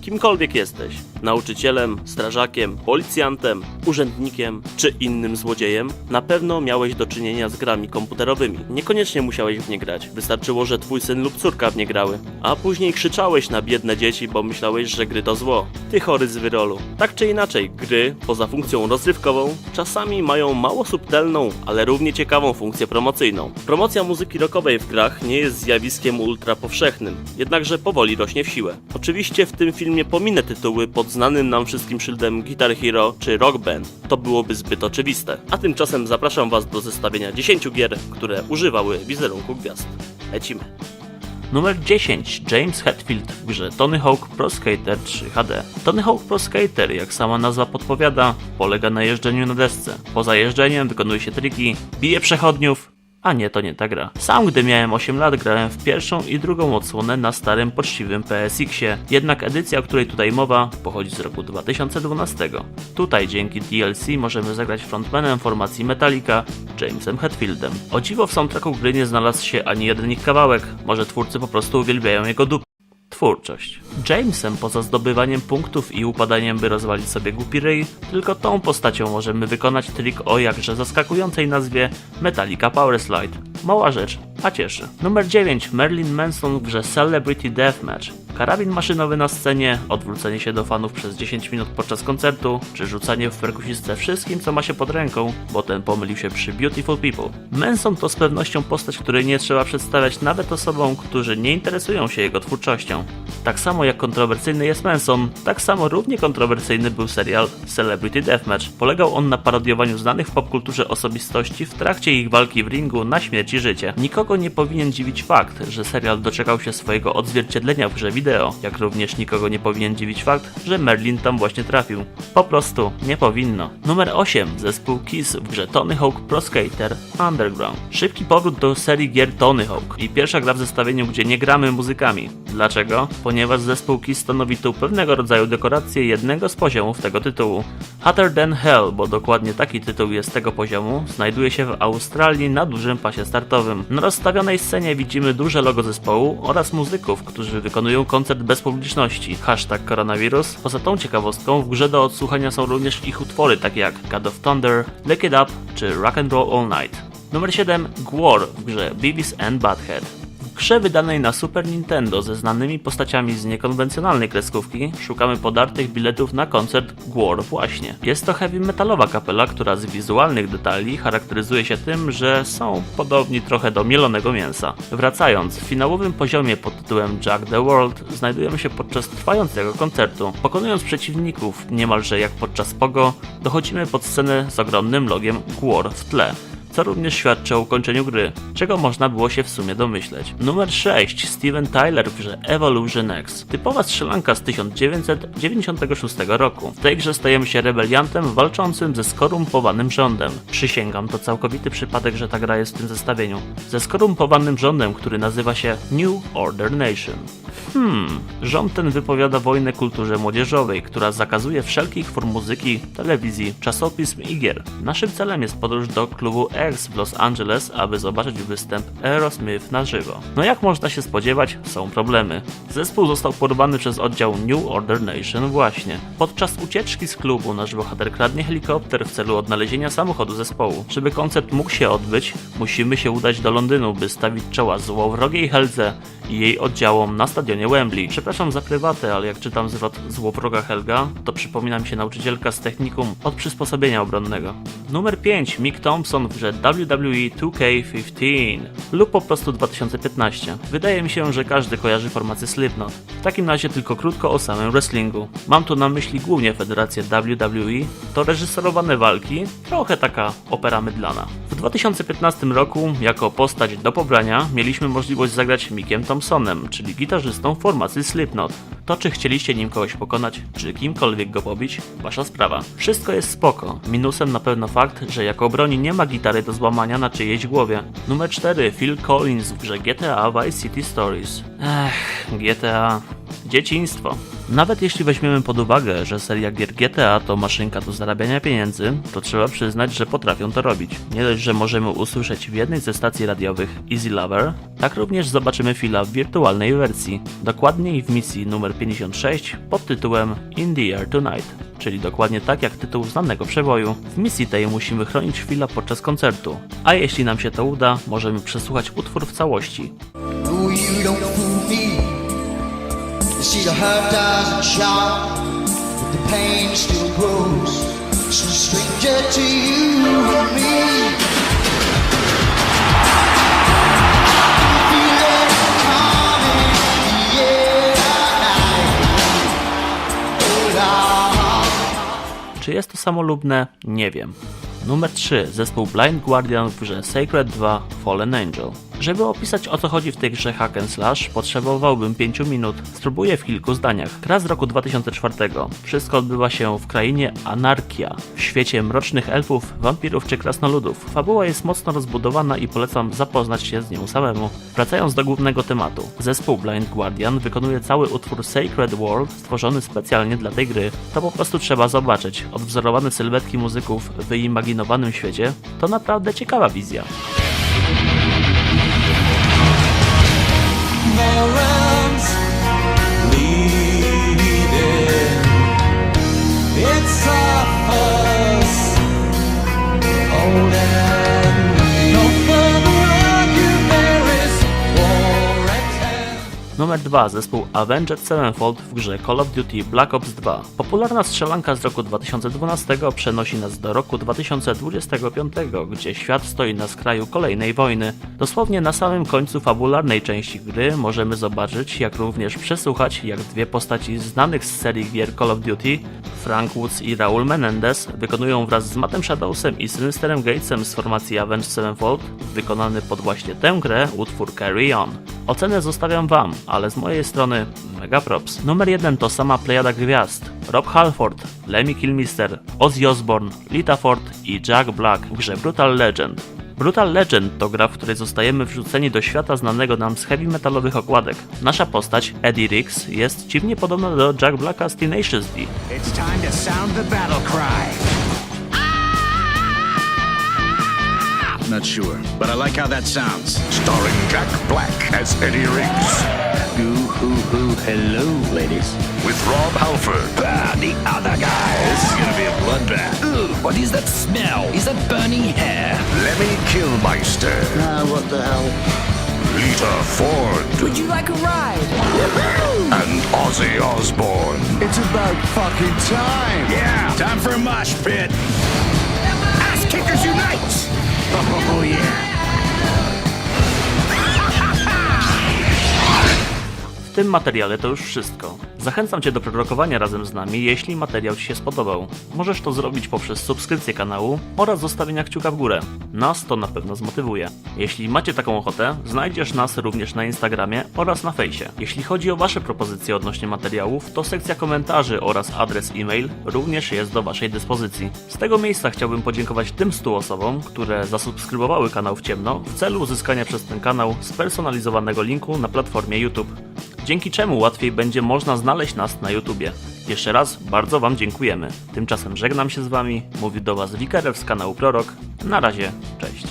Kimkolwiek jesteś, nauczycielem, strażakiem, policjantem, urzędnikiem czy innym złodziejem, na pewno miałeś do czynienia z grami komputerowymi. Niekoniecznie musiałeś w nie grać, wystarczyło, że twój syn lub córka w nie grały. A później krzyczałeś na biedne dzieci, bo myślałeś, że gry to zło. Ty chory z wyrolu. Tak czy inaczej, gry, poza funkcją rozrywkową, czasami mają mało subtelną, ale równie ciekawą funkcję promocyjną. Promocja muzyki rockowej w grach nie jest zjawiskiem ultra powszechnym, jednakże powoli rośnie w siłę. Oczywiście w tym filmie pominę tytuły pod znanym nam wszystkim szyldem Guitar Hero czy Rock Band. To byłoby zbyt oczywiste. A tymczasem zapraszam Was do zestawienia 10 gier, które używały wizerunku gwiazd. Lecimy. Numer 10. James Hetfield w grze Tony Hawk Pro Skater 3 HD. Tony Hawk Pro Skater, jak sama nazwa podpowiada, polega na jeżdżeniu na desce. Poza jeżdżeniem wykonuje się triki, bije przechodniów, a nie, to nie ta gra. Sam, gdy miałem 8 lat, grałem w pierwszą i drugą odsłonę na starym, poczciwym PSX-ie. Jednak edycja, o której tutaj mowa, pochodzi z roku 2012. Tutaj dzięki DLC możemy zagrać frontmanem formacji Metallica, Jamesem Hetfieldem. O dziwo w soundtracku gry nie znalazł się ani jeden ich kawałek, może twórcy po prostu uwielbiają jego dup. Twórczość. Jamesem poza zdobywaniem punktów i upadaniem, by rozwalić sobie głupi ryj, tylko tą postacią możemy wykonać trik o jakże zaskakującej nazwie Metallica Power Slide. Mała rzecz, a cieszy. Numer 9. Merlin Manson w grze Celebrity Deathmatch. Karabin maszynowy na scenie, odwrócenie się do fanów przez 10 minut podczas koncertu, czy rzucanie w perkusistę wszystkim, co ma się pod ręką, bo ten pomylił się przy Beautiful People. Manson to z pewnością postać, której nie trzeba przedstawiać nawet osobom, którzy nie interesują się jego twórczością. Tak samo jak kontrowersyjny jest Manson, tak samo równie kontrowersyjny był serial Celebrity Deathmatch. Polegał on na parodiowaniu znanych w popkulturze osobistości w trakcie ich walki w ringu na śmierć i życie. Nikogo nie powinien dziwić fakt, że serial doczekał się swojego odzwierciedlenia w grze wideo, jak również nikogo nie powinien dziwić fakt, że Merlin tam właśnie trafił. Po prostu nie powinno. Numer 8. Zespół Kiss w grze Tony Hawk Pro Skater Underground. Szybki powrót do serii gier Tony Hawk i pierwsza gra w zestawieniu, gdzie nie gramy muzykami. Dlaczego? Ponieważ zespół Kiss stanowi tu pewnego rodzaju dekorację jednego z poziomów tego tytułu. Hotter Than Hell, bo dokładnie taki tytuł jest tego poziomu, znajduje się w Australii na dużym pasie startowym. Na rozstawionej scenie widzimy duże logo zespołu oraz muzyków, którzy wykonują koncert bez publiczności. Hashtag koronawirus. Poza tą ciekawostką w grze do odsłuchania są również ich utwory takie jak God of Thunder, Lick It Up czy Rock and Roll All Night. Numer 7. Gwar w grze Beavis and Butthead. Grze wydanej na Super Nintendo ze znanymi postaciami z niekonwencjonalnej kreskówki szukamy podartych biletów na koncert Gwar właśnie. Jest to heavy metalowa kapela, która z wizualnych detali charakteryzuje się tym, że są podobni trochę do mielonego mięsa. Wracając, w finałowym poziomie pod tytułem Jack the World znajdujemy się podczas trwającego koncertu. Pokonując przeciwników niemalże jak podczas pogo, dochodzimy pod scenę z ogromnym logiem Gwar w tle co również świadczy o ukończeniu gry, czego można było się w sumie domyśleć. Numer 6. Steven Tyler w grze Evolution X. Typowa strzelanka z 1996 roku. W tej grze stajemy się rebeliantem walczącym ze skorumpowanym rządem. Przysięgam, to całkowity przypadek, że ta gra jest w tym zestawieniu. Ze skorumpowanym rządem, który nazywa się New Order Nation. Hmm, rząd ten wypowiada wojnę kulturze młodzieżowej, która zakazuje wszelkich form muzyki, telewizji, czasopism i gier. Naszym celem jest podróż do klubu X w Los Angeles, aby zobaczyć występ Aerosmith na żywo. No jak można się spodziewać, są problemy. Zespół został porwany przez oddział New Order Nation właśnie. Podczas ucieczki z klubu nasz bohater kradnie helikopter w celu odnalezienia samochodu zespołu. Żeby koncert mógł się odbyć, musimy się udać do Londynu, by stawić czoła złowrogiej Helze i jej oddziałom na stadionie Wembley. Przepraszam za prywatę, ale jak czytam zwrot złowroga Helga, to przypomina mi się nauczycielka z technikum od przysposobienia obronnego. Numer 5. Mick Thompson w WWE 2K15 lub po prostu 2015. Wydaje mi się, że każdy kojarzy formację Slipknot. W takim razie tylko krótko o samym wrestlingu. Mam tu na myśli głównie federację WWE, to reżyserowane walki, trochę taka opera mydlana. W 2015 roku jako postać do pobrania mieliśmy możliwość zagrać Mickiem Thompsonem, czyli gitarzystą formacji Slipknot. To czy chcieliście nim kogoś pokonać, czy kimkolwiek go pobić, wasza sprawa. Wszystko jest spoko. Minusem na pewno fakt, że jako broni nie ma gitary do złamania na czyjejś głowie. Numer 4. Phil Collins w grze GTA Vice City Stories. Ech, GTA. Dzieciństwo. Nawet jeśli weźmiemy pod uwagę, że seria gier GTA to maszynka do zarabiania pieniędzy, to trzeba przyznać, że potrafią to robić. Nie dość, że możemy usłyszeć w jednej ze stacji radiowych Easy Lover, tak również zobaczymy Phila w wirtualnej wersji. Dokładniej w misji numer 56 pod tytułem In the Air Tonight, czyli dokładnie tak jak tytuł znanego przeboju. W misji tej musimy chronić Phila podczas koncertu, a jeśli nam się to uda, możemy przesłuchać utwór w całości. See, the hurt doesn't shout, but the pain still grows. No stranger to you and me. Czy jest to samolubne? Nie wiem. Numer 3. Zespół Blind Guardian w grze Sacred 2 Fallen Angel. Żeby opisać o co chodzi w tej grze Hack and Slash, potrzebowałbym 5 minut. Spróbuję w kilku zdaniach. Gra z roku 2004. Wszystko odbywa się w krainie Anarkia, w świecie mrocznych elfów, wampirów czy krasnoludów. Fabuła jest mocno rozbudowana i polecam zapoznać się z nią samemu. Wracając do głównego tematu. Zespół Blind Guardian wykonuje cały utwór Sacred World stworzony specjalnie dla tej gry. To po prostu trzeba zobaczyć. Odwzorowane sylwetki muzyków w wyimaginowanym świecie to naprawdę ciekawa wizja. Numer 2. Zespół Avenged Sevenfold w grze Call of Duty Black Ops 2. Popularna strzelanka z roku 2012 przenosi nas do roku 2025, gdzie świat stoi na skraju kolejnej wojny. Dosłownie na samym końcu fabularnej części gry możemy zobaczyć, jak również przesłuchać, jak dwie postaci znanych z serii gier Call of Duty, Frank Woods i Raul Menendez, wykonują wraz z Mattem Shadowsem i Sinisterem Gatesem z formacji Avenged Sevenfold, wykonany pod właśnie tę grę utwór Carry On. Ocenę zostawiam Wam, ale z mojej strony mega props. Numer 1 to sama plejada gwiazd. Rob Halford, Lemmy Kilmister, Ozzy Osbourne, Lita Ford i Jack Black w grze Brutal Legend. Brutal Legend to gra, w której zostajemy wrzuceni do świata znanego nam z heavy metalowych okładek. Nasza postać, Eddie Riggs, jest dziwnie podobna do Jack Blacka z Tenacious D. It's time to sound the battle cry. Not sure, but I like how that sounds. Starring Jack Black as Eddie Riggs. Ooh, ooh, ooh, hello, ladies. With Rob Halford. Ah, the other guys. This is gonna be a bloodbath. Ooh, what is that smell? Is that burning hair? Lemmy Kilmeister. Ah, what the hell? Lita Ford. Would you like a ride? And Ozzy Osbourne. It's about fucking time. Yeah. Time for a mosh pit. Tym materiale to już wszystko. Zachęcam Cię do prorokowania razem z nami, jeśli materiał Ci się spodobał. Możesz to zrobić poprzez subskrypcję kanału oraz zostawienia kciuka w górę. Nas to na pewno zmotywuje. Jeśli macie taką ochotę, znajdziesz nas również na Instagramie oraz na fejsie. Jeśli chodzi o Wasze propozycje odnośnie materiałów, to sekcja komentarzy oraz adres e-mail również jest do Waszej dyspozycji. Z tego miejsca chciałbym podziękować tym 100 osobom, które zasubskrybowały kanał w ciemno w celu uzyskania przez ten kanał spersonalizowanego linku na platformie YouTube dzięki czemu łatwiej będzie można znaleźć nas na YouTubie. Jeszcze raz bardzo Wam dziękujemy. Tymczasem żegnam się z Wami, mówił do Was Wikerew z kanału Prorok. Na razie, cześć.